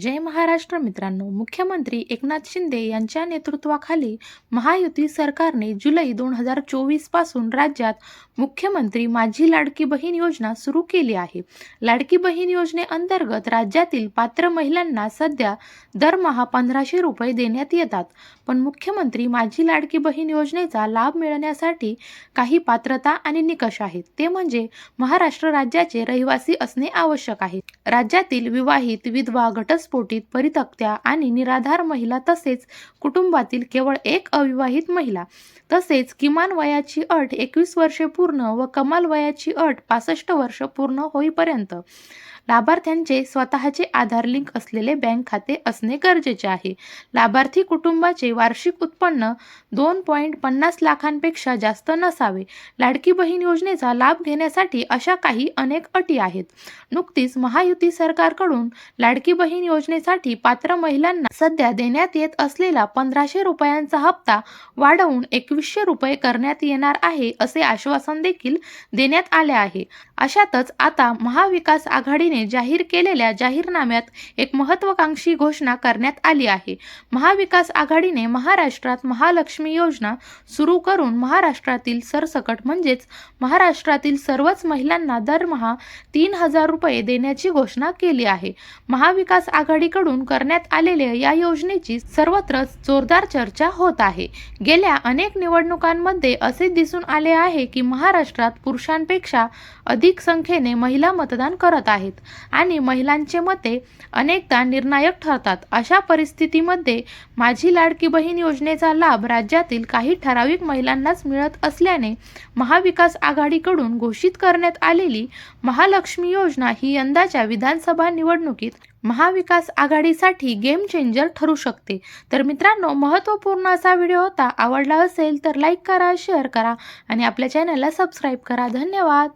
जय महाराष्ट्र मित्रांनो. मुख्यमंत्री एकनाथ शिंदे यांच्या नेतृत्वाखाली महायुती सरकारने जुलै दोन हजार चोवीसपासून राज्यात मुख्यमंत्री माझी लाडकी बहीण योजना सुरू केली आहे. लाडकी बहीण योजनेअंतर्गत राज्यातील पात्र महिलांना सध्या दरमहा पंधराशे रुपये देण्यात येतात. पण मुख्यमंत्री माझी लाडकी बहीण योजनेचा लाभ मिळण्यासाठी काही पात्रता आणि निकष आहेत. ते म्हणजे महाराष्ट्र राज्याचे रहिवासी असणे आवश्यक आहे. राज्यातील विवाहित विधवा घटस्फोटित परितक्त्या आणि निराधार महिला तसेच कुटुंबातील केवळ एक अविवाहित महिला. तसेच किमान वयाची अट एकवीस वर्षे पूर्ण व कमाल वयाची अट पासष्ट वर्ष पूर्ण होईपर्यंत. लाभार्थ्यांचे स्वतःचे आधार लिंक असलेले बँक खाते असणे गरजेचे आहे. लाभार्थी कुटुंबाचे वार्षिक उत्पन्न दोन पॉईंट पन्नास लाखांपेक्षा जास्त नसावे. लाडकी बहीण योजनेचा लाभ घेण्यासाठी अशा काही अनेक अटी आहेत. नुकतीच महायुती सरकारकडून लाडकी बहीण योजनेसाठी पात्र महिलांना सध्या देण्यात येत असलेला पंधराशे रुपयांचा हप्ता वाढवून एकवीसशे रुपये करण्यात येणार आहे असे आश्वासन देखील देण्यात आले आहे. अशातच आता महाविकास आघाडीने जाहीर केलेल्या जाहीरनाम्यात एक महत्त्वाकांक्षी घोषणा करण्यात आली आहे. महाविकास आघाडीने महाराष्ट्रात महालक्ष्मी योजना सुरू करून महाराष्ट्रातील सरसकट म्हणजेच महाराष्ट्रातील सर्वच महिलांना दरमहा तीन हजार रुपये देण्याची घोषणा केली आहे. महाविकास आघाडीकडून करण्यात आलेल्या या योजनेची सर्वत्र जोरदार चर्चा होत आहे. गेल्या अनेक निवडणुकांमध्ये असे दिसून आले आहे की महाराष्ट्रात पुरुषांपेक्षा अधिक संख्येने महिला मतदान करत आहेत. आणि महिलांचे मते अनेकदा निर्णायक ठरतात. अशा परिस्थितीमध्ये माझी लाडकी बहीण योजनेचा लाभ राज्यातील काही ठराविक महिलांनाच मिळत असल्याने महाविकास आघाडीकडून घोषित करण्यात आलेली महालक्ष्मी योजना ही यंदाच्या विधानसभा निवडणुकीत महाविकास आघाडीसाठी गेम चेंजर ठरू शकते. तर मित्रांनो महत्त्वपूर्ण असा व्हिडिओ होता आवडला असेल तर लाईक करा शेअर करा आणि आपल्या चॅनलला सबस्क्राईब करा. धन्यवाद!